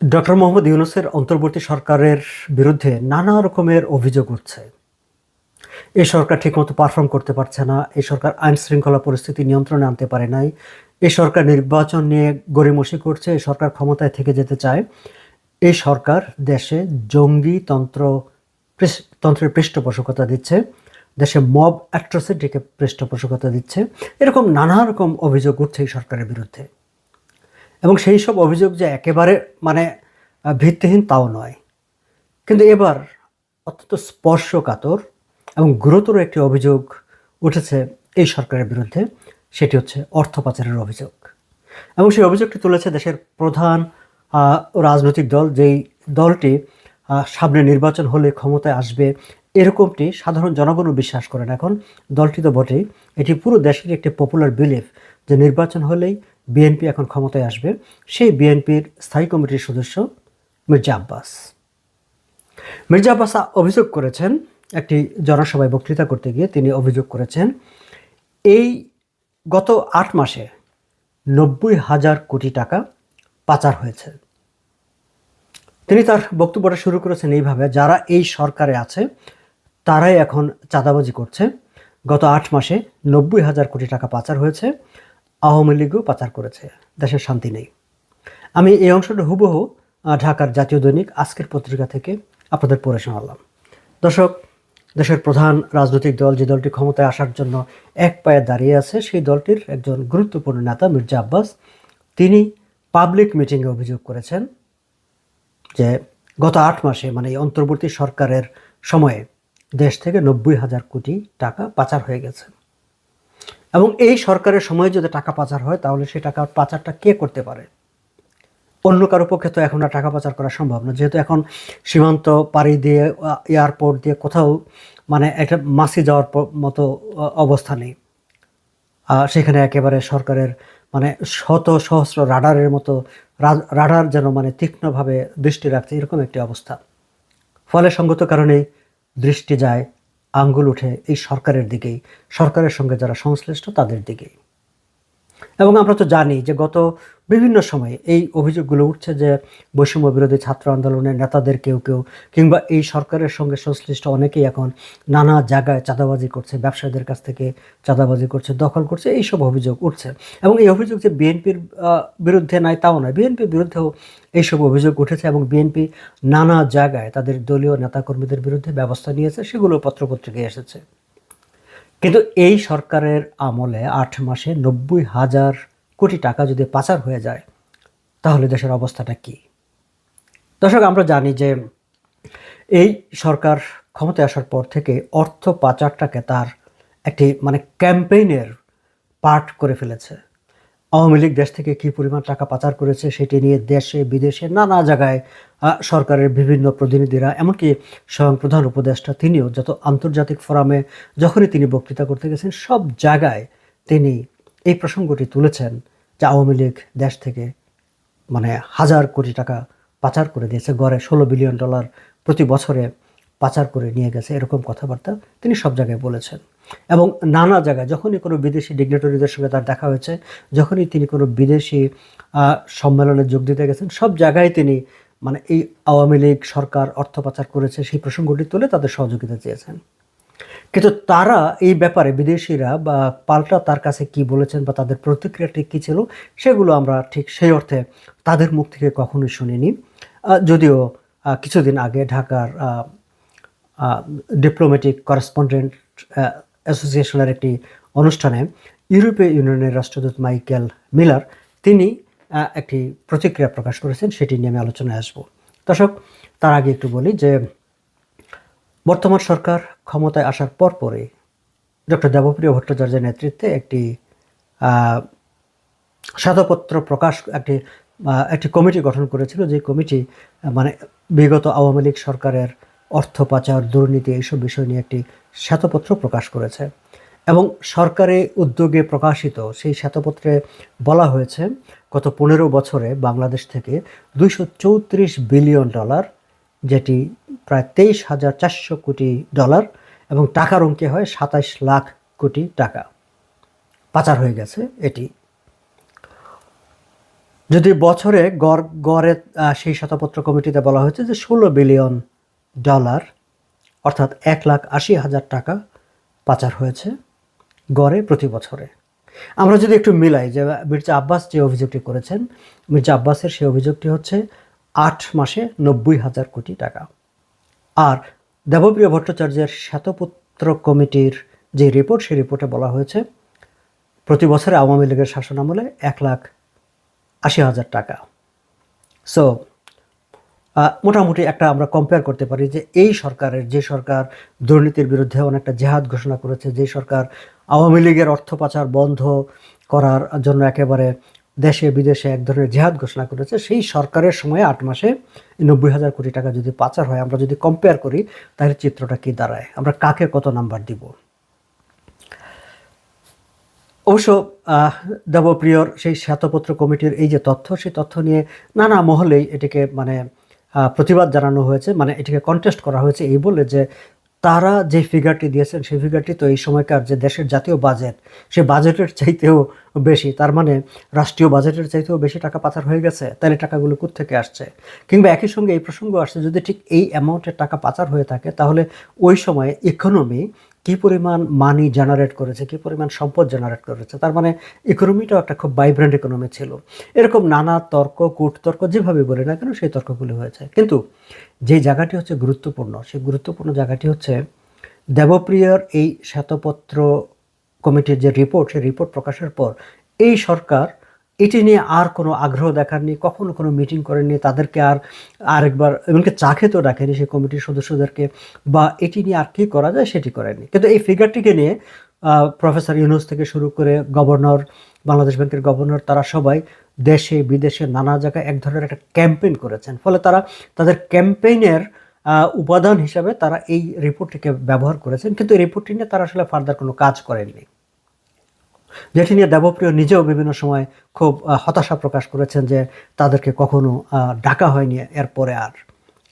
Doctor Mohammad ইউনুসের অন্তর্বর্তী সরকারের বিরুদ্ধে নানা রকমের অভিযোগ উঠছে। এই সরকার ঠিকমতো পারফর্ম করতে পারছে না এই সরকার আইন শৃঙ্খলা পরিস্থিতি নিয়ন্ত্রণে আনতে পারে নাই এই সরকার নির্বাচন নিয়ে গড়িমসি করছে এই সরকার ক্ষমতায় থেকে যেতে চায় এই সরকার দেশে জঙ্গি তন্ত্র তন্ত্রের পৃষ্ঠপোষকতা দিচ্ছে, দেশে মব অ্যাট্রসিটিকে পৃষ্ঠপোষকতা দিচ্ছে, এরকম নানা রকম অভিযোগ উঠছে এই সরকারের বিরুদ্ধে। এবং সেই সব অভিযোগ যে একেবারে মানে ভিত্তিহীন তাও নয়। কিন্তু এবার অত্যন্ত স্পর্শকাতর এবং গুরুতর একটি অভিযোগ উঠেছে এই সরকারের বিরুদ্ধে, সেটি হচ্ছে অর্থ পাচারের অভিযোগ। এবং সেই অভিযোগটি তুলেছে দেশের প্রধান রাজনৈতিক দল, যেই দলটি সামনে নির্বাচন হলে ক্ষমতায় আসবে এরকমটি সাধারণ জনগণও বিশ্বাস করেন এখন। দলটি তো বটেই। এটি পুরো দেশের একটি পপুলার বিলিফ যে নির্বাচন হলেই বিএনপি এখন ক্ষমতায় আসবে। সেই বিএনপির স্থায়ী কমিটির সদস্য মির্জা আব্বাস। মির্জা আব্বাস অভিযোগ করেছেন, একটি জনসভায় বক্তৃতা করতে গিয়ে তিনি অভিযোগ করেছেন, এই গত আট মাসে নব্বই হাজার কোটি টাকা পাচার হয়েছে। তিনি তার বক্তব্যটা শুরু করেছেন এইভাবে, যারা এই সরকারে আছে তারাই এখন চাঁদাবাজি করছে। গত আট মাসে নব্বই হাজার কোটি টাকা পাচার হয়েছে। আওয়ামী লীগও পাচার করেছে। দেশের শান্তি নেই। আমি এই অংশটা হুবহু ঢাকার জাতীয় দৈনিক আজকের পত্রিকা থেকে আপনাদের পড়ে শোনালাম। দর্শক, দেশের প্রধান রাজনৈতিক দল যে দলটি ক্ষমতায় আসার জন্য এক পায়ে দাঁড়িয়ে আছে, সেই দলটির একজন গুরুত্বপূর্ণ নেতা মির্জা আব্বাস, তিনি পাবলিক মিটিংয়ে অভিযোগ করেছেন যে গত আট মাসে মানে এই অন্তর্বর্তী সরকারের সময়ে দেশ থেকে নব্বই হাজার কোটি টাকা পাচার হয়ে গেছে। এবং এই সরকারের সময় যদি টাকা পাচার হয়, তাহলে সেই টাকা পাচারটা কে করতে পারে? অন্য কারও পক্ষে তো এখন আর টাকা পাচার করা সম্ভব না। যেহেতু এখন সীমান্ত পাড়ি দিয়ে, এয়ারপোর্ট দিয়ে কোথাও মানে একটা মাসি যাওয়ার মতো অবস্থা নেই। সেখানে একেবারে সরকারের মানে শত সহস্র রাডারের মতো রাডার যেন মানে তীক্ষ্ণভাবে দৃষ্টি রাখছে, এরকম একটি অবস্থা। ফলে সঙ্গত কারণে দৃষ্টি যায় আঙ্গুল উঠে এই সরকারের দিকেই। সরকারের সঙ্গে যারা সংশ্লিষ্ট তাদের দিকেই। এবং আমরা তো জানি যে গত বিভিন্ন সময়ে এই অভিযোগগুলো উঠছে যে বৈষম্য বিরোধী ছাত্র আন্দোলনের নেতাদের কেউ কেউ কিংবা এই সরকারের সঙ্গে সংশ্লিষ্ট অনেকেই এখন নানা জায়গায় চাঁদাবাজি করছে, ব্যবসায়ীদের কাছ থেকে চাঁদাবাজি করছে, দখল করছে, এইসব অভিযোগ উঠছে। এবং এই অভিযোগ যে বিএনপির বিরুদ্ধে নাই তাও নয়, বিএনপির বিরুদ্ধেও এইসব অভিযোগ উঠেছে এবং বিএনপি নানা জায়গায় তাদের দলীয় নেতাকর্মীদের বিরুদ্ধে ব্যবস্থা নিয়েছে, সেগুলো পত্রপত্রিকায় এসেছে। কিন্তু এই সরকারের আমলে আট মাসে নব্বই হাজার কোটি টাকা যদি পাচার হয়ে যায়, তাহলে দেশের অবস্থাটা কি? দর্শক, আমরা জানি যে এই সরকার ক্ষমতায় আসার পর থেকে অর্থ পাচারটাকে তার একটি মানে ক্যাম্পেইনের পার্ট করে ফেলেছে। আওয়ামী লীগ দেশ থেকে কী পরিমাণ টাকা পাচার করেছে সেটি নিয়ে দেশে, বিদেশে, নানা জায়গায় সরকারের বিভিন্ন প্রতিনিধিরা, এমনকি স্বয়ং প্রধান উপদেষ্টা তিনিও যত আন্তর্জাতিক ফোরামে যখনই তিনি বক্তৃতা করতে গেছেন, সব জায়গায় তিনি এই প্রসঙ্গটি তুলেছেন যে আওয়ামী লীগ দেশ থেকে মানে হাজার কোটি টাকা পাচার করে দিয়েছে, গড়ে ষোলো বিলিয়ন ডলার প্রতি বছরে। পাচার করে নিয়ে গেছে, এরকম কথাবার্তা তিনি সব জায়গায় বলেছেন। এবং নানা জায়গায় যখনই কোনো বিদেশি ডিগনেটরিদের সঙ্গে তার দেখা হয়েছে, যখনই তিনি কোনো বিদেশি সম্মেলনে যোগ দিতে গেছেন, সব জায়গায় তিনি মানে এই আওয়ামী লীগ সরকার অর্থ পাচার করেছে, সেই প্রসঙ্গটি তুলে তাদের সহযোগিতা চেয়েছেন। কিন্তু তারা এই ব্যাপারে বিদেশিরা বা পাল্টা তার কাছে কি বলেছেন বা তাদের প্রতিক্রিয়াটি কী ছিল, সেগুলো আমরা ঠিক সেই অর্থে তাদের মুখ থেকে কখনোই শুনিনি। যদিও কিছুদিন আগে ঢাকার ডিপ্লোম্যাটিক করেসপন্ডেন্ট অ্যাসোসিয়েশনের একটি অনুষ্ঠানে ইউরোপীয় ইউনিয়নের রাষ্ট্রদূত মাইকেল মিলার তিনি একটি প্রতিক্রিয়া প্রকাশ করেছেন, সেটি নিয়ে আমি আলোচনায় আসব। দর্শক, তার আগে একটু বলি যে বর্তমান সরকার ক্ষমতায় আসার পর পরে ডক্টর দেবপ্রিয় ভট্টাচার্যের নেতৃত্বে একটি শ্বেতপত্র প্রকাশ, একটি একটি কমিটি গঠন করেছিল। যে কমিটি মানে বিগত আওয়ামী লীগ সরকারের অর্থ পাচার, দুর্নীতি এইসব বিষয় নিয়ে একটি শ্বেতপত্র প্রকাশ করেছে। এবং সরকারি উদ্যোগে প্রকাশিত সেই শ্বেতপত্রে বলা হয়েছে, গত পনেরো বছরে বাংলাদেশ থেকে দুইশো চৌত্রিশ বিলিয়ন ডলার, যেটি প্রায় তেইশ হাজার চারশো কোটি ডলার এবং টাকার অঙ্কে হয় সাতাইশ লাখ কোটি টাকা। পাচার হয়ে গেছে এটি। যদি বছরে গড়, গড়ে সেই শতপত্র কমিটিতে বলা হয়েছে যে ষোলো বিলিয়ন ডলার অর্থাৎ এক লাখ আশি হাজার টাকা পাচার হয়েছে গড়ে প্রতি বছরে। আমরা যদি একটু মিলাই যে মির্জা আব্বাস যে অভিযোগটি করেছেন, মির্জা আব্বাসের সেই অভিযোগটি হচ্ছে আট মাসে নব্বই হাজার কোটি টাকা। আর দেবপ্রিয় ভট্টাচার্যের শ্বেতপুত্র কমিটির যে রিপোর্ট, সেই রিপোর্টে বলা হয়েছে, প্রতি বছরে আওয়ামী লীগের শাসন আমলে এক লাখ আশি হাজার টাকা। সো মোটামুটি একটা আমরা কম্পেয়ার করতে পারি যে এই সরকারের যে সরকার দুর্নীতির বিরুদ্ধে অনেকটা জেহাদ ঘোষণা করেছে, যে সরকার আওয়ামী লীগের অর্থ পাচার বন্ধ করার জন্য একেবারে দেশে বিদেশে এক ধরনের জেহাদ ঘোষণা করেছে, সেই সরকারের সময়ে আট মাসে নব্বই হাজার কোটি টাকা যদি পাচার হয়, আমরা যদি কম্পেয়ার করি, তাহলে চিত্রটা কি দাঁড়ায়? আমরা কাকে কত নাম্বার দিব? অবশ্য দেবপ্রিয়র সেই শ্বেতপত্র কমিটির এই যে তথ্য, সেই তথ্য নিয়ে নানা মহলেই এটিকে মানে প্রতিবাদ জানানো হয়েছে মানে এটিকে কন্টেস্ট করা হয়েছে এই বলে যে তারা যে ফিগারটি দিয়েছেন, সেই ফিগারটি তো এই সময়কার যে দেশের জাতীয় বাজেট সে বাজেটের চাইতেও বেশি, তার মানে রাষ্ট্রীয় বাজেটের চাইতেও বেশি টাকা পাচার হয়ে গেছে, তাহলে টাকাগুলো থেকে আসছে? কিংবা একই সঙ্গে এই প্রসঙ্গ আসছে, যদি ঠিক এই অ্যামাউন্টের টাকা পাচার হয়ে থাকে, তাহলে ওই সময়ে ইকোনমি কি পরিমাণ মানি জেনারেট করেছে, কি পরিমাণ সম্পদ জেনারেট করেছে, তার মানে ইকোনমিটাও একটা খুব ভাইব্রেন্ট ইকোনমি ছিল। এরকম নানা তর্ক, কূটতর্ক যেভাবে বলি না কেন সেই তর্কগুলি হয়েছে। কিন্তু যে জায়গাটি হচ্ছে গুরুত্বপূর্ণ, সেই গুরুত্বপূর্ণ জায়গাটি হচ্ছে দেবপ্রিয়র এই শ্বেতপত্র কমিটির যে রিপোর্ট সেই রিপোর্ট প্রকাশের পর এই সরকার এটি নিয়ে আর কোনো আগ্রহ দেখাননি কখনো কোনো মিটিং করেননি তাদেরকে আর আরেকবার এমনকি চা খেতেও ডাকেনি সেই কমিটির সদস্যদেরকে, বা এটি নিয়ে আর কী করা যায় সেটি করেননি। কিন্তু এই ফিগারটিকে নিয়ে প্রফেসর ইউনুস থেকে শুরু করে গভর্নর বাংলাদেশ ব্যাংকের গভর্নর তারা সবাই দেশে, বিদেশে নানা জায়গায় এক ধরনের একটা ক্যাম্পেইন করেছেন। ফলে তারা তাদের ক্যাম্পেইনের উপাদান হিসাবে তারা এই রিপোর্টটিকে ব্যবহার করেছেন। কিন্তু এই রিপোর্টটি নিয়ে তারা আসলে ফার্দার কোনো কাজ করেননি। যেটি নিয়ে দেবপ্রিয় নিজেও বিভিন্ন সময় খুব হতাশা প্রকাশ করেছেন যে তাদেরকে কখনো ডাকা হয়নি, এরপরে আর।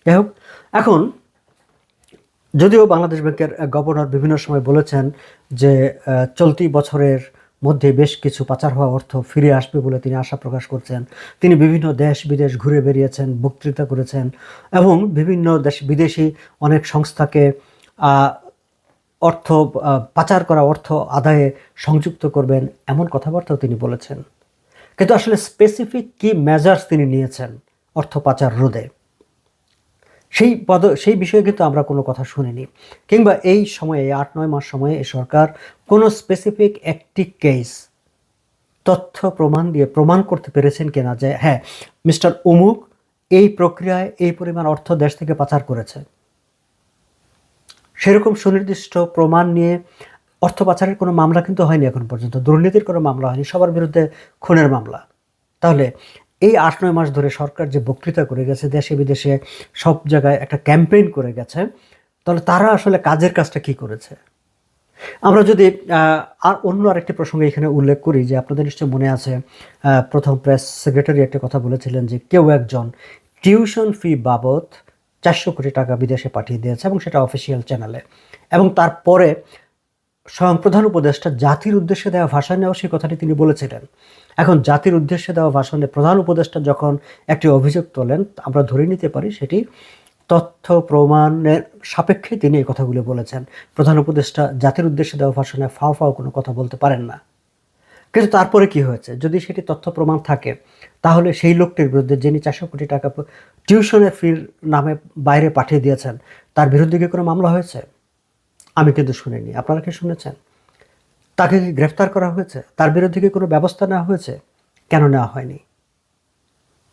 যাই হোক, এখন যদিও বাংলাদেশ ব্যাংকের গভর্নর বিভিন্ন সময় বলেছেন যে চলতি বছরের মধ্যে বেশ কিছু পাচার হওয়া অর্থ ফিরে আসবে বলে তিনি আশা প্রকাশ করছেন। তিনি বিভিন্ন দেশ বিদেশ ঘুরে বেরিয়েছেন বক্তৃতা করেছেন এবং বিভিন্ন দেশ বিদেশি অনেক সংস্থাকে অর্থ পাচার করা অর্থ আদায়ে সংযুক্ত করবেন এমন কথাবার্তাও তিনি বলেছেন। কিন্তু আসলে স্পেসিফিক কি মেজার্স তিনি নিয়েছেন অর্থ পাচার রোধে? সেই পদ, সেই বিষয়ে কিন্তু আমরা কোনো কথা শুনিনি। কিংবা এই সময়ে আট, নয় মাস সময়ে এই সরকার কোনো স্পেসিফিক একটি কেস তথ্য প্রমাণ দিয়ে প্রমাণ করতে পেরেছেন কিনা যে হ্যাঁ মিস্টার অমুক এই প্রক্রিয়ায় এই পরিমাণ অর্থ দেশ থেকে পাচার করেছে। সেরকম সুনির্দিষ্ট প্রমাণ নিয়ে অর্থ পাচারের কোনো মামলা কিন্তু হয়নি এখন পর্যন্ত। দুর্নীতির কোনো মামলা হয়নি, সবার বিরুদ্ধে খুনের মামলা। তাহলে এই আট, নয় মাস ধরে সরকার যে বক্তৃতা করে গেছে, দেশে বিদেশে সব জায়গায় একটা ক্যাম্পেইন করে গেছে, তাহলে তারা আসলে কাজের কাজটা কি করেছে? আমরা যদি আর অন্য আরেকটি প্রসঙ্গে এখানে উল্লেখ করি যে আপনাদের নিশ্চয় মনে আছে প্রথম প্রেস সেক্রেটারি একটা কথা বলেছিলেন যে কেউ একজন টিউশন ফি বাবদ চারশো কোটি টাকা বিদেশে পাঠিয়ে দিয়েছে এবং সেটা অফিসিয়াল চ্যানেলে এবং তারপরে স্বয়ং প্রধান উপদেষ্টা জাতির উদ্দেশ্যে দেওয়া ভাষণেও সেই কথাটি তিনি বলেছিলেন। এখন জাতির উদ্দেশ্যে দেওয়া ভাষণে প্রধান উপদেষ্টা যখন একটি অভিযোগ তোলেন, আমরা ধরে নিতে পারি সেটি তথ্য প্রমাণের সাপেক্ষে তিনি এই কথাগুলো বলেছেন। প্রধান উপদেষ্টা জাতির উদ্দেশ্যে দেওয়া ভাষণে ফাও ফাও কোনো কথা বলতে পারেন না। কিন্তু তারপরে কি হয়েছে? যদি সেটি তথ্য প্রমাণ থাকে তাহলে সেই লোকটির বিরুদ্ধে যিনি চারশো কোটি টাকা টিউশনের ফির নামে বাইরে পাঠিয়ে দিয়েছেন, তার বিরুদ্ধে কি কোনো মামলা হয়েছে? আমি কিন্তু শুনিনি। আপনারা কি শুনেছেন? তাকে কি গ্রেফতার করা হয়েছে? তার বিরুদ্ধে কি কোনো ব্যবস্থা নেওয়া হয়েছে? কেন নেওয়া হয়নি?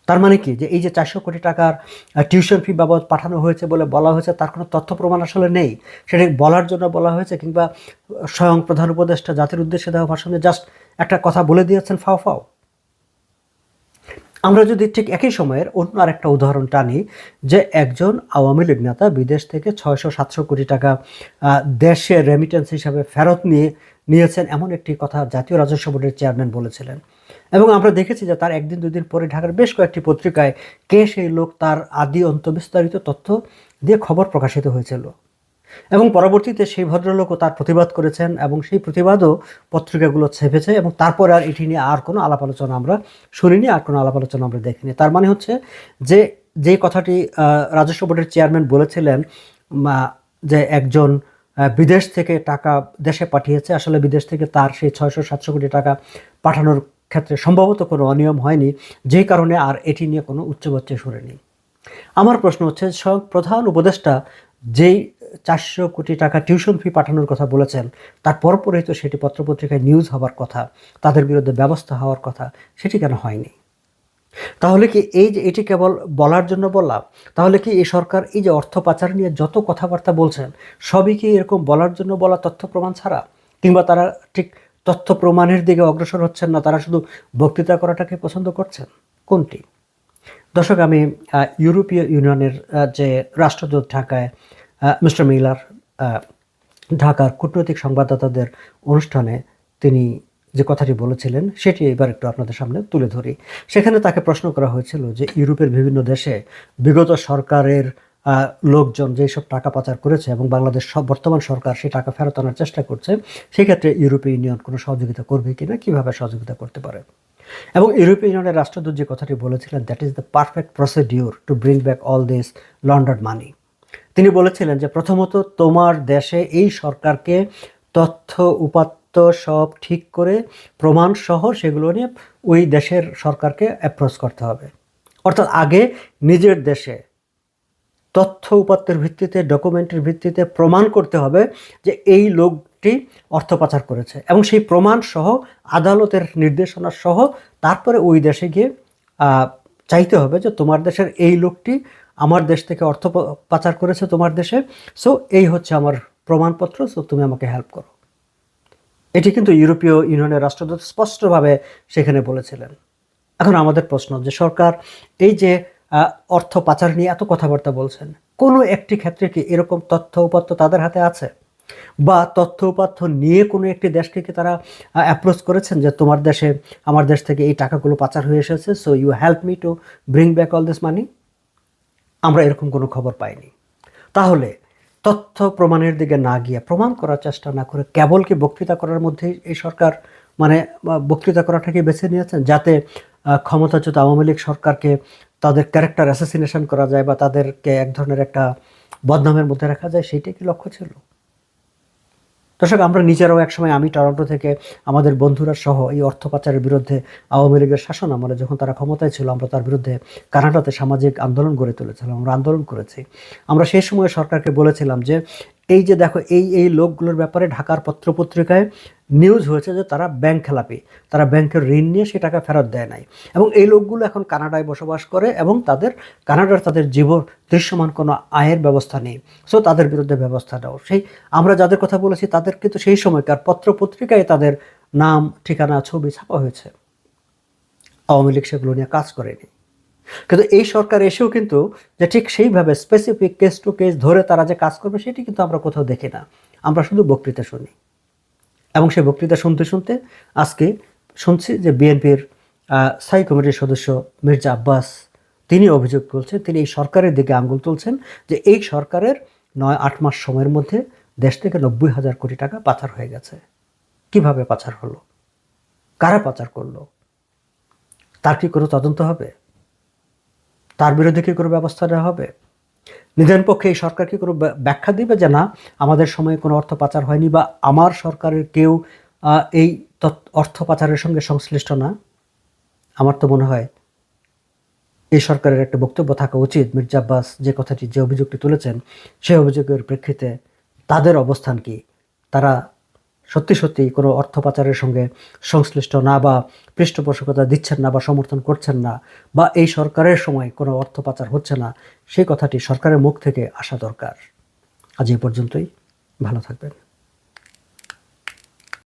তার মানে কি? যে এই যে চারশো কোটি টাকার টিউশন ফি বাবদ পাঠানো হয়েছে বলে বলা হয়েছে, তার কোনো তথ্য প্রমাণ আসলে নেই। সেটা বলার জন্য বলা হয়েছে কিংবা স্বয়ং প্রধান উপদেষ্টা জাতির উদ্দেশ্যে দেওয়া ভাষণে জাস্ট একটা কথা বলে দিয়েছেন ফাও ফাও? আমরা যদি ঠিক একই সময়ের অন্য আরেকটা উদাহরণ টানি, যে একজন আওয়ামী লীগ নেতা বিদেশ থেকে ছয়শো সাতশো কোটি টাকা দেশে রেমিটেন্স হিসাবে ফেরত নিয়ে, নিয়েছেন এমন একটি কথা জাতীয় রাজস্ব বোর্ডের চেয়ারম্যান বলেছিলেন। এবং আমরা দেখেছি যে তার একদিন দুদিন পরে ঢাকার বেশ কয়েকটি পত্রিকায় কে সেই লোক, তার আদি অন্ত বিস্তারিত তথ্য দিয়ে খবর প্রকাশিত হয়েছিল। এবং পরবর্তীতে সেই ভদ্রলোকও তার প্রতিবাদ করেছেন এবং সেই প্রতিবাদও পত্রিকাগুলো ছেপেছে এবং তারপর আর এটি নিয়ে আর কোনো আলাপ আলোচনা আমরা শুনিনি, আর কোনো আলাপ আলোচনা আমরা দেখিনি। তার মানে হচ্ছে যে যে কথাটি রাজস্ব বোর্ডের চেয়ারম্যান বলেছিলেন যে একজন বিদেশ থেকে টাকা দেশে পাঠিয়েছে, আসলে বিদেশ থেকে তার সেই ছয়শো সাতশো কোটি টাকা পাঠানোর ক্ষেত্রে সম্ভবত কোনো অনিয়ম হয়নি যেই কারণে আর এটি নিয়ে কোনো উচ্চবাচ্য সুরে নেই আমার প্রশ্ন হচ্ছে স্বয়ং প্রধান উপদেষ্টা যেই চারশো কোটি টাকা টিউশন ফি পাঠানোর কথা বলেছেন। তার পরপরই তো সেটি পত্রপত্রিকায় নিউজ হবার কথা, তাদের বিরুদ্ধে ব্যবস্থা হওয়ার কথা, সেটি কেন হয়নি? তাহলে কি এই যে এটি কেবল বলার জন্য বললাম, তাহলে কি এই সরকার এই যে অর্থ পাচার নিয়ে যত কথাবার্তা বলছেন, সবই কি এরকম বলার জন্য বলা তথ্য প্রমাণ ছাড়া? কিংবা তারা ঠিক তথ্য প্রমাণের দিকে অগ্রসর হচ্ছেন না, তারা শুধু বক্তৃতা করাটাকে পছন্দ করছেন? কোনটি? দর্শক, আমি ইউরোপীয় ইউনিয়নের যে রাষ্ট্রদূত ঢাকায় মিস্টার মিলার ঢাকার কূটনৈতিক সংবাদদাতাদের অনুষ্ঠানে তিনি যে কথাটি বলেছিলেন, সেটি এবার একটু আপনাদের সামনে তুলে ধরি। সেখানে তাকে প্রশ্ন করা হয়েছিল যে ইউরোপের বিভিন্ন দেশে বিগত সরকারের লোকজন যেসব টাকা পাচার করেছে এবং বাংলাদেশ বর্তমান সরকার সেই টাকা ফেরত আনার চেষ্টা করছে, সেক্ষেত্রে ইউরোপীয় ইউনিয়ন কোনো সহযোগিতা করবে কি না কীভাবে সহযোগিতা করতে পারে? এবং ইউরোপীয় ইউনিয়নের রাষ্ট্রদূত যে কথাটি বলেছিলেন that is the perfect procedure to bring back all this laundered money তিনি বলেছিলেন যে প্রথমত তোমার দেশে এই সরকারকে তথ্য, উপাত্ত সব ঠিক করে প্রমাণ সহ সেগুলো নিয়ে ওই দেশের সরকারকে অ্যাপ্রোচ করতে হবে। অর্থাৎ আগে নিজের দেশে তথ্য, উপাত্তের ভিত্তিতে ডকুমেন্টের ভিত্তিতে প্রমাণ করতে হবে যে এই লোকটি অর্থ পাচার করেছে এবং সেই প্রমাণ সহ আদালতের নির্দেশনা সহ তারপরে ওই দেশে গিয়ে চাইতে হবে যে তোমার দেশের এই লোকটি আমার দেশ থেকে অর্থ পাচার করেছে তোমার দেশে সো এই হচ্ছে আমার প্রমাণপত্র সো তুমি আমাকে হেল্প করো। এটি কিন্তু ইউরোপীয় ইউনিয়নের রাষ্ট্রদূত স্পষ্টভাবে সেখানে বলেছিলেন। এখন আমাদের প্রশ্ন যে সরকার এই যে অর্থ পাচার নিয়ে এত কথাবার্তা বলছেন, কোনো একটি ক্ষেত্রে কি এরকম তথ্য উপাত্ত তাদের হাতে আছে? বা তথ্য উপাত্ত নিয়ে কোনো একটি দেশকে কি তারা অ্যাপ্রোচ করেছেন যে তোমার দেশে, আমার দেশ থেকে এই টাকাগুলো পাচার হয়ে এসেছে so you help me to bring back all this money আমরা এরকম কোনো খবর পাইনি। তাহলে তথ্য প্রমাণের দিকে না গিয়ে প্রমাণ করার চেষ্টা না করে কেবল কি বক্তৃতা করার মধ্যেই এই সরকার মানে বক্তৃতা করাটাকে বেছে নিয়েছেন? যাতে ক্ষমতাচ্যুত আওয়ামী লীগ সরকারকে তাদের ক্যারেক্টার অ্যাসাসিনেশন করা যায় বা তাদেরকে এক ধরনের একটা বদনামের মধ্যে রাখা যায় সেইটাই কি লক্ষ্য ছিল? দর্শক, আমরা নিজেরাও একসময় আমি টরন্টো থেকে আমাদের বন্ধুরা সহ এই অর্থ পাচারের বিরুদ্ধে আওয়ামী লীগের শাসন আমলে যখন তারা ক্ষমতায় ছিল, আমরা তার বিরুদ্ধে কানাডাতে সামাজিক আন্দোলন গড়ে তুলেছিলাম, আমরা আন্দোলন করেছি। আমরা সেই সময় সরকারকে বলেছিলাম যে এই যে দেখো, এই এই লোকগুলোর ব্যাপারে ঢাকার পত্রপত্রিকায় নিউজ হয়েছে যে তারা ব্যাংক খেলাপি। তারা ব্যাংকের ঋণ নিয়ে সে টাকা ফেরত দেয় নাই। এবং এই লোকগুলো এখন কানাডায় বসবাস করে এবং তাদের, কানাডার তাদের জীবন দৃশ্যমান কোনো আয়ের ব্যবস্থা নেই। সো তাদের বিরুদ্ধে ব্যবস্থা নাও। সেই, আমরা যাদের কথা বলেছি তাদের কিন্তু সেই সময়কার পত্রপত্রিকায় তাদের নাম, ঠিকানা, ছবি ছাপা হয়েছে। আওয়ামী লীগ সেগুলো নিয়ে কাজ করেনি। কিন্তু এই সরকার এসেও কিন্তু যে ঠিক সেইভাবে স্পেসিফিক কেস টু কেস ধরে তারা যে কাজ করবে, সেটি কিন্তু আমরা কোথাও দেখি না। আমরা শুধু বক্তৃতা শুনি। এবং সেই বক্তৃতা শুনতে শুনতে আজকে শুনছি যে বিএনপির স্থায়ী কমিটির সদস্য মির্জা আব্বাস, তিনি অভিযোগ তুলছেন তিনি এই সরকারের দিকে আঙ্গুল তুলছেন যে এই সরকারের নয়, আট মাস সময়ের মধ্যে দেশ থেকে নব্বই হাজার কোটি টাকা পাচার হয়ে গেছে। কীভাবে পাচার হলো? কারা পাচার করল? তার কি কোনো তদন্ত হবে? তার বিরুদ্ধে কি কোনো ব্যবস্থা নেওয়া হবে? নিদান পক্ষে এই সরকার কি কোনো ব্যা- ব্যাখ্যা দিবে যে না, আমাদের সময়ে কোনো অর্থ পাচার হয়নি বা আমার সরকারের কেউ এই অর্থ পাচারের সঙ্গে সংশ্লিষ্ট না? আমার তো মনে হয় এই সরকারের একটা বক্তব্য থাকা উচিত। মির্জা আব্বাস যে কথাটি, যে অভিযোগটি তুলেছেন, সেই অভিযোগের প্রেক্ষিতে তাদের অবস্থান কি? তারা সত্যি সত্যি কোনো অর্থ পাচারের সঙ্গে সংশ্লিষ্ট না বা পৃষ্ঠপোষকতা দিচ্ছেন না বা সমর্থন করছেন না বা এই সরকারের সময় কোনো অর্থ পাচার হচ্ছে না, সেই কথাটি সরকারের মুখ থেকে আসা দরকার। আজ এ পর্যন্তই। ভালো থাকবেন।